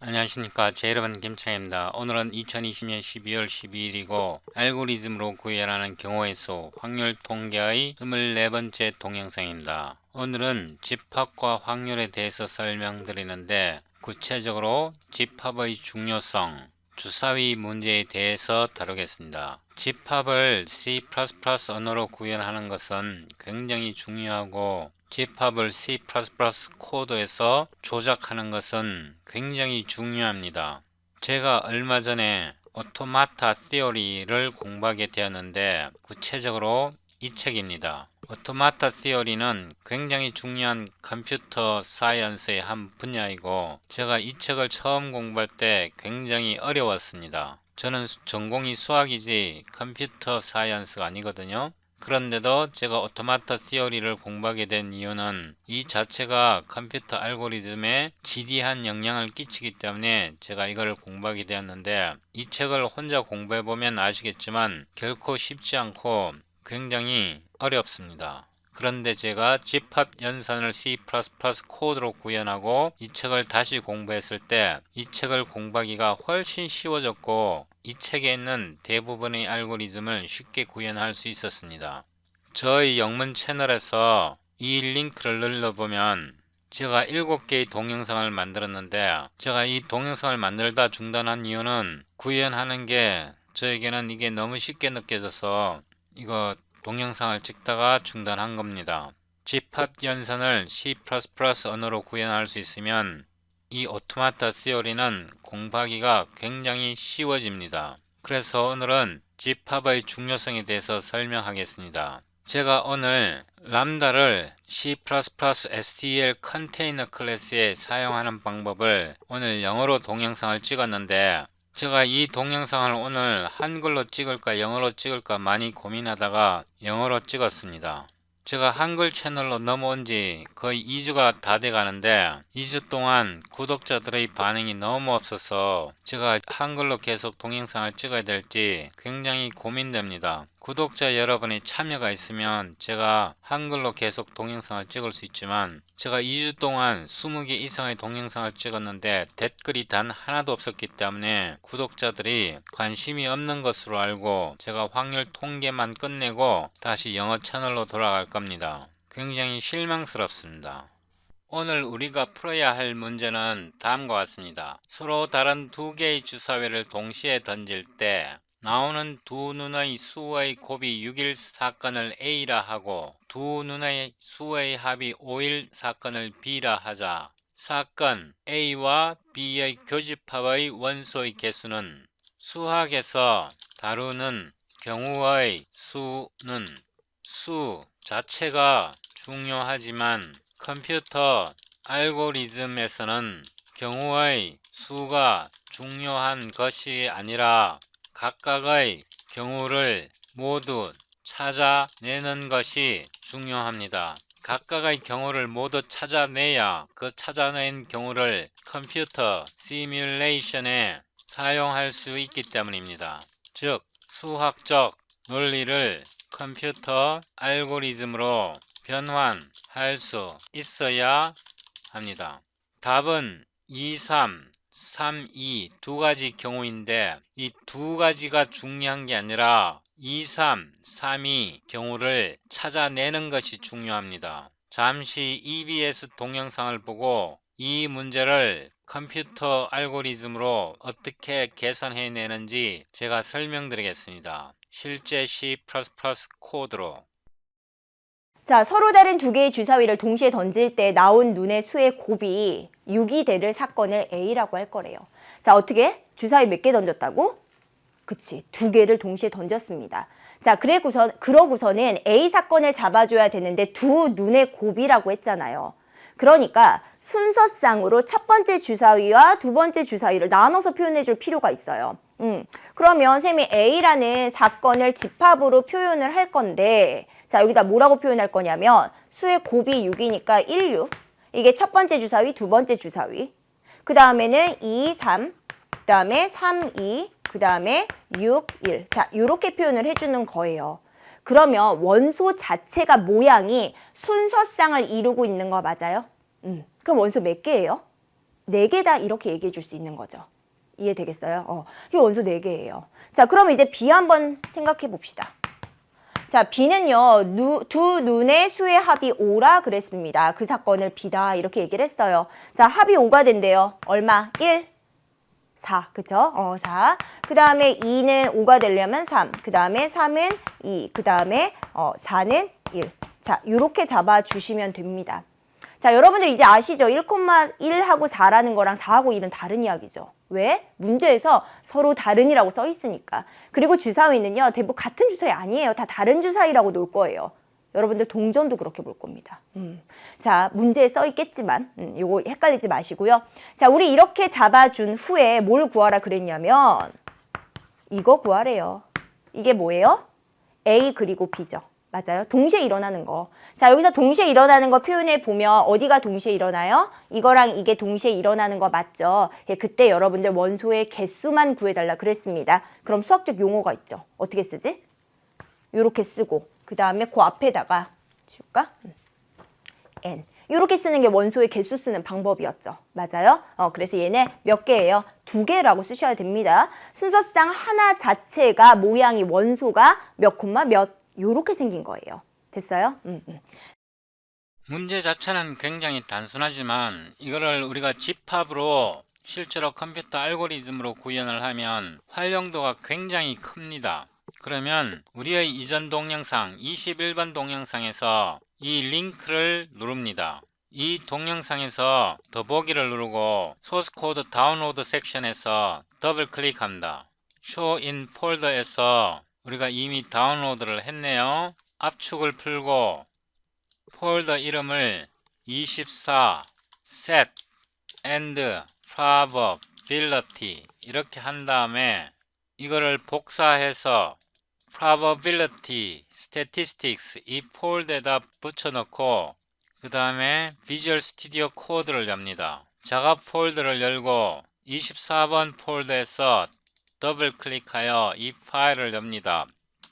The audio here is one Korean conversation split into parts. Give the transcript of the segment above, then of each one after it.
안녕하십니까 제 여러분 김창입니다. 오늘은 2020년 12월 12일이고 알고리즘으로 구현하는 경우의 수 확률 통계의 24번째 동영상입니다. 오늘은 집합과 확률에 대해서 설명드리는데 구체적으로 집합의 중요성, 주사위 문제에 대해서 다루겠습니다. 집합을 C++ 언어로 구현하는 것은 굉장히 중요하고 집합을 C++ 코드에서 조작하는 것은 굉장히 중요합니다. 제가 얼마 전에 오토마타 티어리를 공부하게 되었는데 구체적으로 이 책입니다. 오토마타 티어리는 굉장히 중요한 컴퓨터 사이언스의 한 분야이고 제가 이 책을 처음 공부할 때 굉장히 어려웠습니다. 저는 전공이 수학이지 컴퓨터 사이언스가 아니거든요. 그런데도 제가 오토마타 티어리를 공부하게 된 이유는 이 자체가 컴퓨터 알고리즘에 지대한 영향을 끼치기 때문에 제가 이걸 공부하게 되었는데 이 책을 혼자 공부해 보면 아시겠지만 결코 쉽지 않고 굉장히 어렵습니다. 그런데 제가 집합 연산을 C++ 코드로 구현하고 이 책을 다시 공부했을 때 이 책을 공부하기가 훨씬 쉬워졌고 이 책에 있는 대부분의 알고리즘을 쉽게 구현할 수 있었습니다. 저희 영문 채널에서 이 링크를 눌러보면 제가 7개의 동영상을 만들었는데 제가 이 동영상을 만들다 중단한 이유는 구현하는 게 저에게는 이게 너무 쉽게 느껴져서 이거 동영상을 찍다가 중단한 겁니다. 집합 연산을 C++ 언어로 구현할 수 있으면 이 오토마타 시어리는 공부하기가 굉장히 쉬워집니다. 그래서 오늘은 집합의 중요성에 대해서 설명하겠습니다. 제가 오늘 람다를 C++ STL 컨테이너 클래스에 사용하는 방법을 오늘 영어로 동영상을 찍었는데 제가 이 동영상을 오늘 한글로 찍을까 영어로 찍을까 많이 고민하다가 영어로 찍었습니다. 제가 한글 채널로 넘어온 지 거의 2주가 다 돼 가는데 2주 동안 구독자들의 반응이 너무 없어서 제가 한글로 계속 동영상을 찍어야 될지 굉장히 고민됩니다. 구독자 여러분의 참여가 있으면 제가 한글로 계속 동영상을 찍을 수 있지만 제가 2주 동안 20개 이상의 동영상을 찍었는데 댓글이 단 하나도 없었기 때문에 구독자들이 관심이 없는 것으로 알고 제가 확률 통계만 끝내고 다시 영어 채널로 돌아갈 겁니다. 굉장히 실망스럽습니다. 오늘 우리가 풀어야 할 문제는 다음과 같습니다. 서로 다른 두 개의 주사위를 동시에 던질 때 나오는 두 눈의 수의 곱이 6일 사건을 A라 하고 두 눈의 수의 합이 5일 사건을 B라 하자. 사건 A와 B의 교집합의 원소의 개수는 수학에서 다루는 경우의 수는 수 자체가 중요하지만 컴퓨터 알고리즘에서는 경우의 수가 중요한 것이 아니라 각각의 경우를 모두 찾아내는 것이 중요합니다. 각각의 경우를 모두 찾아내야 그 찾아낸 경우를 컴퓨터 시뮬레이션에 사용할 수 있기 때문입니다. 즉, 수학적 논리를 컴퓨터 알고리즘으로 변환할 수 있어야 합니다. 답은 2, 3, 3, 2 두 가지 경우인데 이 두 가지가 중요한 게 아니라 2, 3, 3, 2 경우를 찾아내는 것이 중요합니다. 잠시 EBS 동영상을 보고 이 문제를 컴퓨터 알고리즘으로 어떻게 개선해내는지 제가 설명드리겠습니다. 실제 C++ 코드로 자, 서로 다른 두 개의 주사위를 동시에 던질 때 나온 눈의 수의 곱이 6이 되를 사건을 A라고 할 거래요. 자, 어떻게? 주사위 몇 개 던졌다고? 그치, 두 개를 동시에 던졌습니다. 자, 그래고선, 그러고서는 A 사건을 잡아줘야 되는데 두 눈의 곱이라고 했잖아요. 그러니까 순서상으로 첫 번째 주사위와 두 번째 주사위를 나눠서 표현해 줄 필요가 있어요. 음, 그러면 쌤이 A라는 사건을 집합으로 표현을 할 건데, 자, 여기다 뭐라고 표현할 거냐면, 수의 곱이 6이니까 1, 6. 이게 첫 번째 주사위, 두 번째 주사위. 그 다음에는 2, 3. 그 다음에 3, 2. 그 다음에 6, 1. 자, 요렇게 표현을 해주는 거예요. 그러면 원소 자체가 모양이 순서상을 이루고 있는 거 맞아요? 음, 그럼 원소 몇 개예요? 네 개 다 이렇게 얘기해 줄 수 있는 거죠. 이해되겠어요? 어, 이 원소 네 개예요. 자, 그럼 이제 B 한번 생각해 봅시다. 자, B는요, 누, 두 눈의 수의 합이 5라 그랬습니다. 그 사건을 B다 이렇게 얘기를 했어요. 자, 합이 5가 된대요. 얼마? 1, 4, 그쵸? 어, 4. 그 다음에 2는 5가 되려면 3. 그 다음에 3은 2. 그 다음에 어, 4는 1. 자, 요렇게 잡아주시면 됩니다. 자, 여러분들 이제 아시죠? 1,1하고 4라는 거랑 4하고 1은 다른 이야기죠. 왜? 문제에서 서로 다른이라고 써 있으니까. 그리고 주사위는요, 대부분 같은 주사위 아니에요. 다 다른 주사위라고 놓을 거예요. 여러분들 동전도 그렇게 볼 겁니다. 음. 자, 문제에 써 있겠지만, 음, 요거 헷갈리지 마시고요. 자, 우리 이렇게 잡아준 후에 뭘 구하라 그랬냐면, 이거 구하래요. 이게 뭐예요? A 그리고 B죠. 맞아요. 동시에 일어나는 거. 자, 여기서 동시에 일어나는 거 표현해 보면 어디가 동시에 일어나요? 이거랑 이게 동시에 일어나는 거 맞죠? 예, 그때 여러분들 원소의 개수만 구해달라 그랬습니다. 그럼 수학적 용어가 있죠. 어떻게 쓰지? 요렇게 쓰고 그 다음에 그 앞에다가 줄까? 음. n 요렇게 쓰는 게 원소의 개수 쓰는 방법이었죠. 맞아요? 어, 그래서 얘네 몇 개예요? 두 개라고 쓰셔야 됩니다. 순서상 하나 자체가 모양이 원소가 몇 콤마 몇 요렇게 생긴 거예요. 됐어요? 문제 자체는 굉장히 단순하지만 이거를 우리가 집합으로 실제로 컴퓨터 알고리즘으로 구현을 하면 활용도가 굉장히 큽니다. 그러면 우리의 이전 동영상 21번 동영상에서 이 링크를 누릅니다. 이 동영상에서 더보기를 누르고 소스 코드 다운로드 섹션에서 더블 클릭합니다. Show in 폴더에서 우리가 이미 다운로드를 했네요. 압축을 풀고 폴더 이름을 24 set and probability 이렇게 한 다음에 이거를 복사해서 probability statistics 이 폴더에다 붙여넣고 그 다음에 비주얼 스튜디오 코드를 엽니다. 작업 폴더를 열고 24번 폴더에서 더블 클릭하여 이 파일을 엽니다.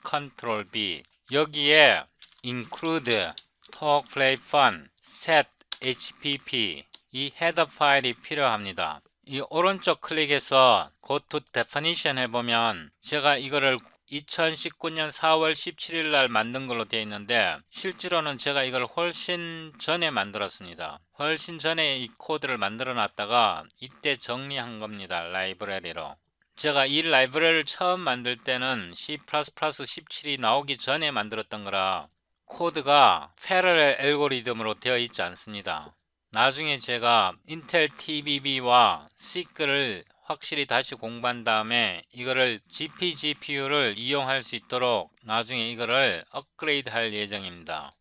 Ctrl B 여기에 include talk play fun set hpp 이 헤더 파일이 필요합니다. 이 오른쪽 클릭해서 go to definition 해보면 제가 이거를 2019년 4월 17일 날 만든 걸로 되어 있는데 실제로는 제가 이걸 훨씬 전에 만들었습니다. 훨씬 전에 이 코드를 만들어 놨다가 이때 정리한 겁니다. 라이브러리로. 제가 이 라이브러리를 처음 만들 때는 C++ 17이 나오기 전에 만들었던 거라 코드가 패러렐 알고리즘으로 되어 있지 않습니다. 나중에 제가 인텔 TBB와 시크를 확실히 다시 공부한 다음에 이거를 GPGPU를 이용할 수 있도록 나중에 이거를 업그레이드 할 예정입니다.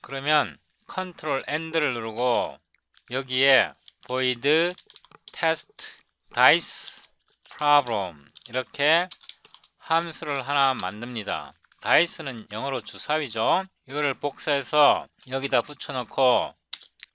그러면 엔드를 누르고 여기에 void test dice problem 이렇게 함수를 하나 만듭니다. dice는 영어로 주사위죠. 이거를 복사해서 여기다 붙여놓고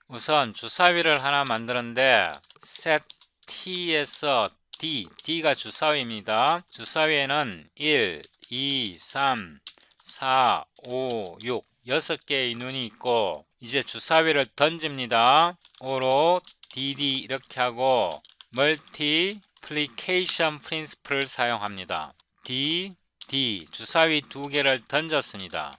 우선 주사위를 하나 만드는데 set t에서 d, d가 주사위입니다. 주사위에는 1, 2, 3, 4, 5, 6 6개의 눈이 있고 이제 주사위를 던집니다. 5로 dd 이렇게 하고 multiplication principle을 사용합니다. d, d 주사위 두 개를 던졌습니다.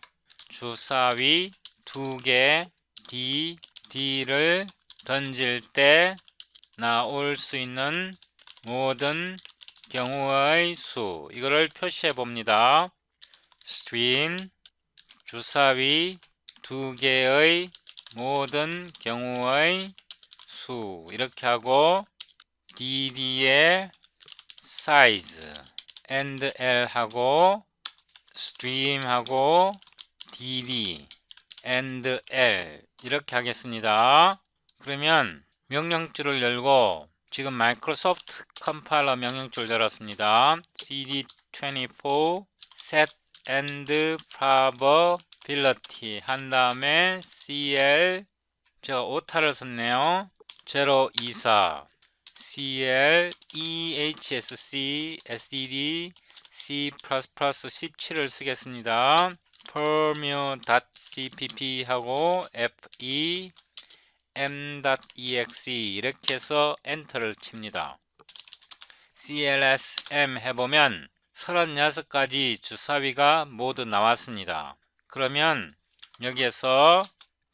주사위 두 개 d, d를 던질 때 나올 수 있는 모든 경우의 수 이거를 표시해 봅니다. stream 주사위 두 개의 모든 경우의 수 이렇게 하고 dd의 size and l 하고 stream 하고 dd and l 이렇게 하겠습니다. 그러면 명령줄을 열고 지금 마이크로소프트 컴파일러 명령줄 열었습니다. cd24 set and probability 한 다음에 cl 제가 오타를 썼네요. 024 cl ehsc sdd c++ 17을 쓰겠습니다. permu.cpp 하고 fe m.exe 이렇게 해서 엔터를 칩니다. clsm 해보면 36가지 주사위가 모두 나왔습니다. 그러면 여기에서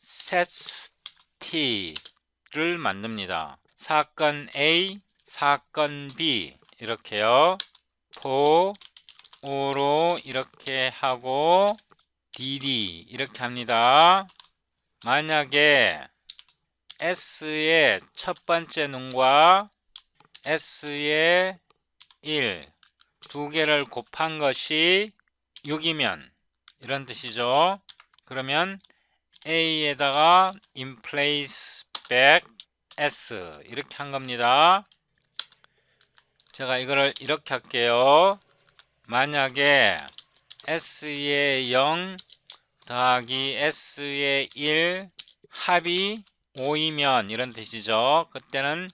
setT를 만듭니다. 사건 A, 사건 B 이렇게요. for O로 이렇게 하고 DD 이렇게 합니다. 만약에 S의 첫 번째 눈과 S의 1, 두 개를 곱한 것이 6이면 이런 뜻이죠. 그러면 A에다가 in place back S 이렇게 한 겁니다. 제가 이거를 이렇게 할게요. 만약에 S의 0 더하기 S의 1 합이 5이면 이런 뜻이죠. 그때는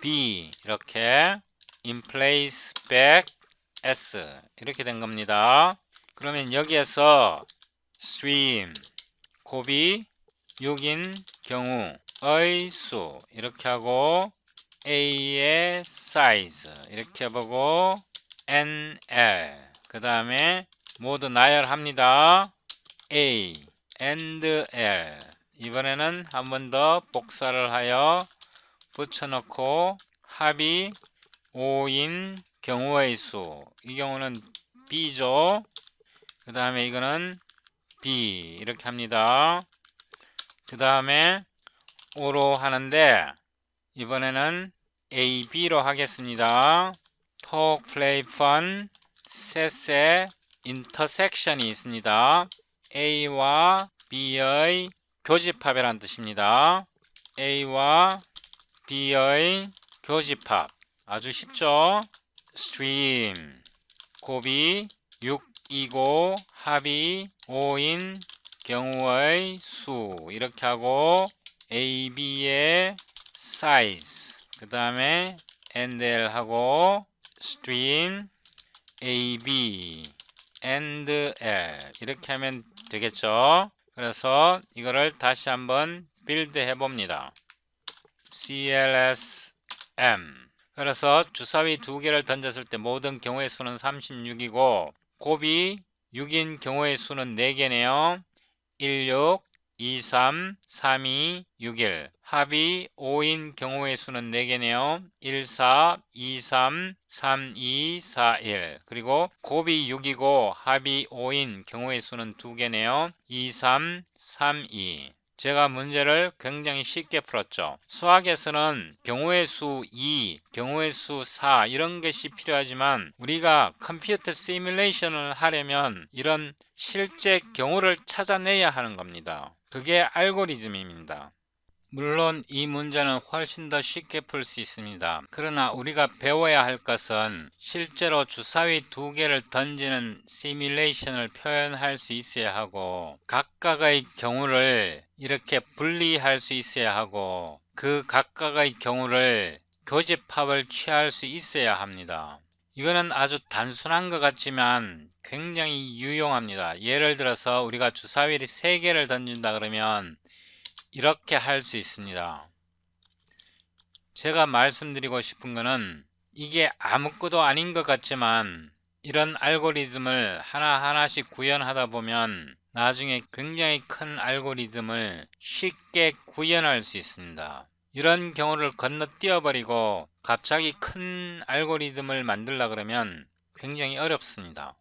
B 이렇게 in place back S 이렇게 된 겁니다. 그러면 여기에서 stream 곱이 6인 경우 의수 이렇게 하고 A의 size 이렇게 보고 NL 그 다음에 모두 나열합니다. A and L 이번에는 한 번 더 복사를 하여 붙여놓고 합이 5인 경우의 수 이 경우는 B죠. 그 다음에 이거는 B 이렇게 합니다. 그 다음에 O로 하는데 이번에는 A, B로 하겠습니다. Talk, Play, Fun, 셋의 인터섹션이 있습니다. A와 B의 교집합이란 뜻입니다. A와 B의 교집합 아주 쉽죠? stream 곱이 6이고 합이 5인 경우의 수 이렇게 하고 A, B의 size 그 다음에 NL 하고 stream A, B and L 이렇게 하면 되겠죠. 그래서 이거를 다시 한번 빌드 해봅니다. CLSM 그래서 주사위 두 개를 던졌을 때 모든 경우의 수는 36이고 곱이 6인 경우의 수는 4개네요. 16, 23, 32, 61 합이 5인 경우의 수는 4개네요. 14, 23, 32, 41 그리고 곱이 6이고 합이 5인 경우의 수는 2개네요. 23, 32 제가 문제를 굉장히 쉽게 풀었죠. 수학에서는 경우의 수 2, 경우의 수 4 이런 것이 필요하지만 우리가 컴퓨터 시뮬레이션을 하려면 이런 실제 경우를 찾아내야 하는 겁니다. 그게 알고리즘입니다. 물론 이 문제는 훨씬 더 쉽게 풀 수 있습니다. 그러나 우리가 배워야 할 것은 실제로 주사위 두 개를 던지는 시뮬레이션을 표현할 수 있어야 하고 각각의 경우를 이렇게 분리할 수 있어야 하고 그 각각의 경우를 교집합을 취할 수 있어야 합니다. 이거는 아주 단순한 것 같지만 굉장히 유용합니다. 예를 들어서 우리가 주사위를 세 개를 던진다 그러면 이렇게 할 수 있습니다. 제가 말씀드리고 싶은 거는 이게 아무것도 아닌 것 같지만 이런 알고리즘을 하나하나씩 구현하다 보면 나중에 굉장히 큰 알고리즘을 쉽게 구현할 수 있습니다. 이런 경우를 건너뛰어 버리고 갑자기 큰 알고리즘을 만들라 그러면 굉장히 어렵습니다.